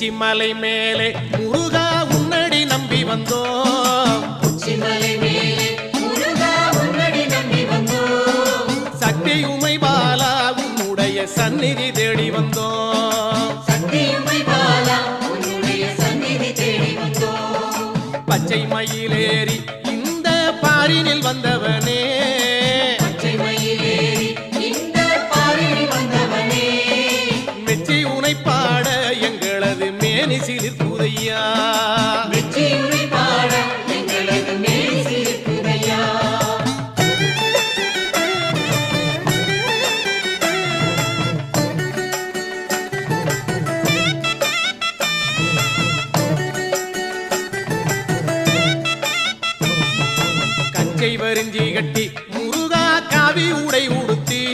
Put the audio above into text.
உச்சி மலை மேலே முருகா உன்னடி நம்பி வந்தோம் உச்சிமலை மேலே முருகா உன்னடி நம்பி வந்தோம் சக்தி உமை பாலா உன்னுடைய சந்நிதி தேடி வந்தோம் சக்தியுமை பாலா உன்னுடைய சந்நிதி தேடி வந்தோம் பச்சை மயிலேறி இந்த பாரினில் வந்தவனே. பச்சை சிலிர்க்குதையா கச்சை வரிஞ்சி கட்டி முருகா காவி உடை